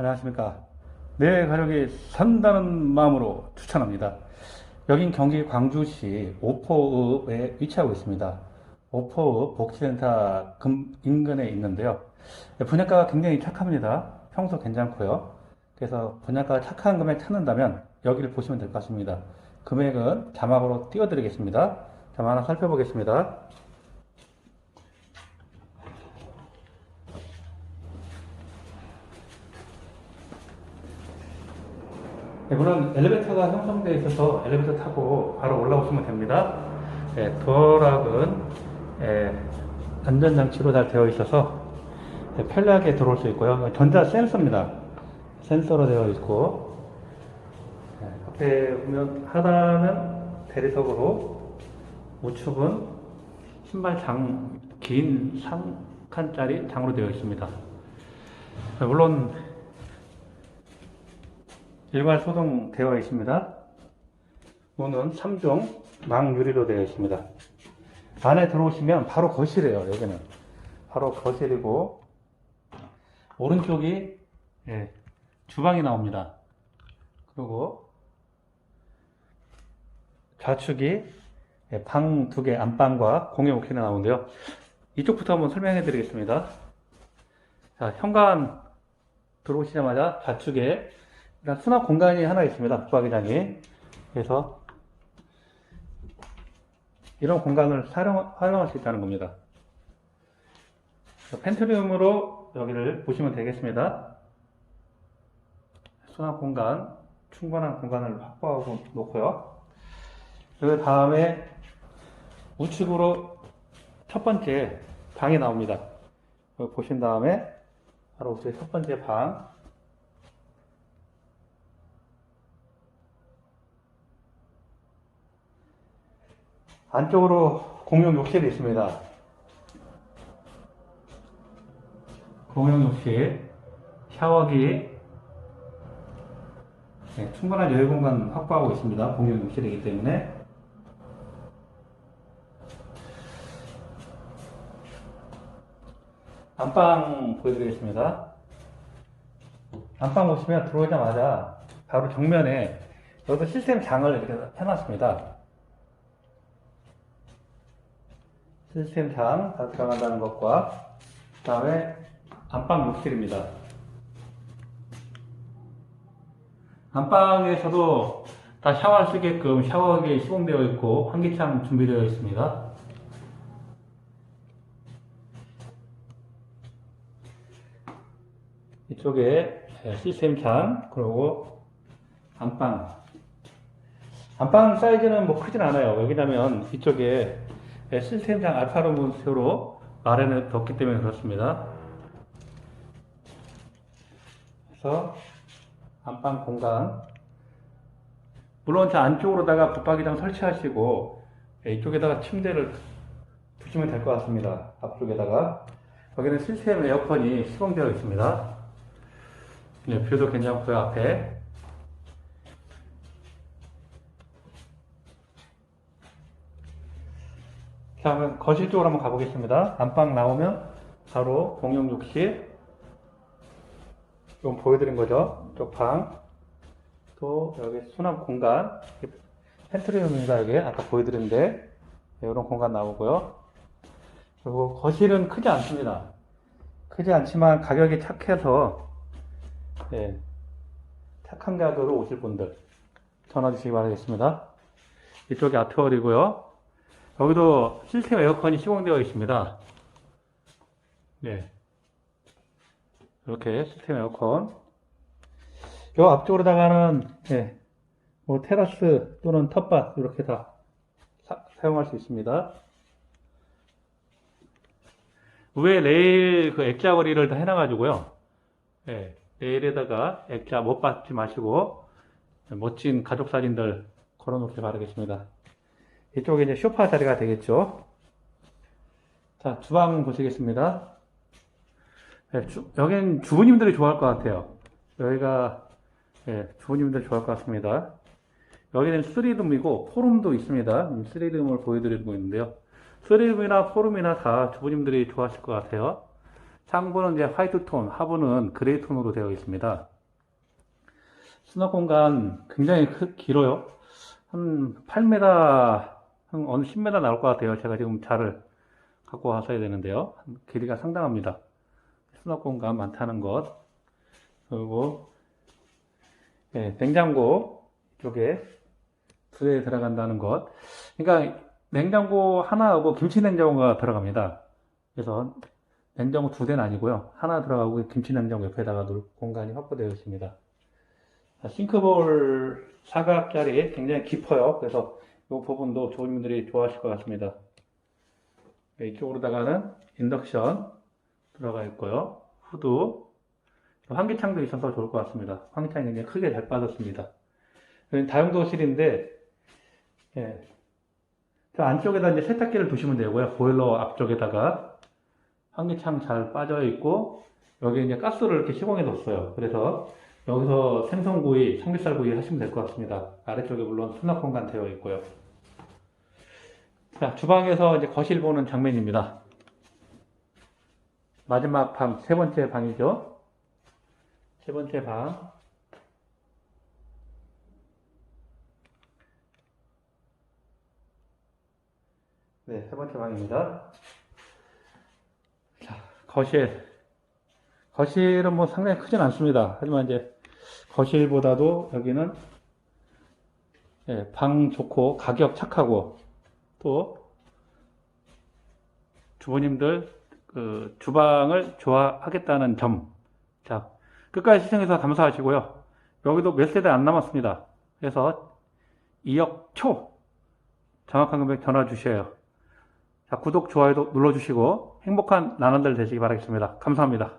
안녕하십니까. 내 가족이 산다는 마음으로 추천합니다. 여긴 경기 광주시 오포읍에 위치하고 있습니다. 오포읍 복지센터 금- 인근에 있는데요. 분양가가 굉장히 착합니다. 평소 괜찮고요. 그래서 분양가가 착한 금액 찾는다면 여기를 보시면 될 것 같습니다. 금액은 자막으로 띄워드리겠습니다. 자막 하나 살펴보겠습니다. 물론 엘리베이터가 형성되어 있어서 엘리베이터 타고 바로 올라오시면 됩니다. 네, 도어락은 예, 안전장치로 잘 되어 있어서 예, 편리하게 들어올 수 있고요. 전자 센서입니다. 센서로 되어 있고 예, 앞에 보면 하단은 대리석으로 우측은 신발 장, 긴 3칸짜리 장으로 되어 있습니다. 네, 물론 일괄 소등되어 있습니다. 문은 3종 망유리로 되어 있습니다. 안에 들어오시면 바로 거실이에요, 여기는. 바로 거실이고, 오른쪽이, 예, 주방이 나옵니다. 그리고, 좌측이, 예, 방두 개, 안방과 공용 욕실이 나오는데요. 이쪽부터 한번 설명해 드리겠습니다. 자, 현관 들어오시자마자 좌측에 일단 수납 공간이 하나 있습니다. 부화기장이. 그래서 이런 공간을 사용, 활용할 수 있다는 겁니다. 펜트리움으로 여기를 보시면 되겠습니다. 수납 공간, 충분한 공간을 확보하고 놓고요. 그 다음에 우측으로 첫 번째 방이 나옵니다. 보신 다음에 바로 우측 첫 번째 방, 안쪽으로 공용 욕실이 있습니다. 공용 욕실, 샤워기, 네, 충분한 여유 공간 확보하고 있습니다. 공용 욕실이기 때문에. 안방 보여드리겠습니다. 안방 보시면 들어오자마자 바로 정면에 여기도 시스템 장을 이렇게 해놨습니다. 시스템 장다 들어간다는 것과 그 다음에 안방 욕실입니다. 안방에서도 다 샤워할 수 있게끔 샤워기 시공되어 있고 환기창 준비되어 있습니다. 이쪽에 시스템 창 그리고 안방 안방 사이즈는 뭐 크진 않아요. 왜냐면 이쪽에 네, 시스템장 알파룸으로 아래는 덮기 때문에 그렇습니다. 그래서 안방 공간 물론 저 안쪽으로다가 붙박이장 설치하시고 예, 이쪽에다가 침대를 두시면 될 것 같습니다. 앞쪽에다가 여기는 시스템 에어컨이 시공되어 있습니다. 네, 뷰도 괜찮고요 앞에 자, 그럼 거실 쪽으로 한번 가보겠습니다. 안방 나오면 바로 공용 욕실. 좀 보여드린 거죠. 쪽 방. 또 여기 수납 공간. 펜트리룸입니다. 여기 아까 보여드렸는데 네, 이런 공간 나오고요. 그리고 거실은 크지 않습니다. 크지 않지만 가격이 착해서 예, 착한 가격으로 오실 분들 전화 주시기 바라겠습니다. 이쪽이 아트월이고요. 여기도 시스템 에어컨이 시공되어 있습니다. 네. 이렇게 시스템 에어컨. 요 앞쪽으로다가는, 네. 뭐 테라스 또는 텃밭, 이렇게 다 사, 용할 수 있습니다. 위에 레일 그 액자 거리를 다 해놔가지고요. 네. 레일에다가 액자 못 받지 마시고, 멋진 가족 사진들 걸어놓기 바라겠습니다. 이쪽에 이제 쇼파 자리가 되겠죠. 자, 주방 보시겠습니다. 네, 주, 여긴 주부님들이 좋아할 것 같아요. 여기가, 예, 주부님들 좋아할 것 같습니다. 여기는 3룸이고, 포룸도 있습니다. 3룸을 보여드리고 있는데요. 3룸이나 포룸이나 다 주부님들이 좋아하실 것 같아요. 상부는 이제 화이트 톤, 하부는 그레이 톤으로 되어 있습니다. 수납 공간 굉장히 크, 길어요. 한 8m, 한 어느 10m 나올 것 같아요. 제가 지금 자를 갖고 와서야 되는데요. 길이가 상당합니다. 수납 공간 많다는 것. 그리고, 예, 냉장고 쪽에 두 대 들어간다는 것. 그러니까 냉장고 하나하고 김치 냉장고가 들어갑니다. 그래서 냉장고 두 대는 아니고요. 하나 들어가고 김치 냉장고 옆에다가 놓을 공간이 확보되어 있습니다. 자, 싱크볼 사각짜리 굉장히 깊어요. 그래서 이 부분도 조님들이 좋아하실 것 같습니다. 네, 이쪽으로다가는 인덕션 들어가 있고요. 후드, 환기창도 있어서 좋을 것 같습니다. 환기창이 굉장히 크게 잘 빠졌습니다. 다용도실인데, 예. 저 안쪽에다 이제 세탁기를 두시면 되고요. 보일러 앞쪽에다가 환기창 잘 빠져 있고, 여기 이제 가스를 이렇게 시공해 뒀어요. 그래서 여기서 생선구이, 삼겹살구이 하시면 될 것 같습니다. 아래쪽에 물론 수납 공간 되어 있고요. 자, 주방에서 이제 거실 보는 장면입니다. 마지막 방, 세 번째 방이죠. 세 번째 방. 네, 세 번째 방입니다. 자, 거실. 거실은 뭐 상당히 크진 않습니다. 하지만 이제 거실보다도 여기는 예, 방 좋고 가격 착하고 또 주부님들 그 주방을 좋아하겠다는 점. 자, 끝까지 시청해서 감사하시고요. 여기도 몇 세대 안 남았습니다. 그래서 2억 초 정확한 금액 전화 주셔요. 자, 구독, 좋아요도 눌러주시고 행복한 나날들 되시기 바라겠습니다. 감사합니다.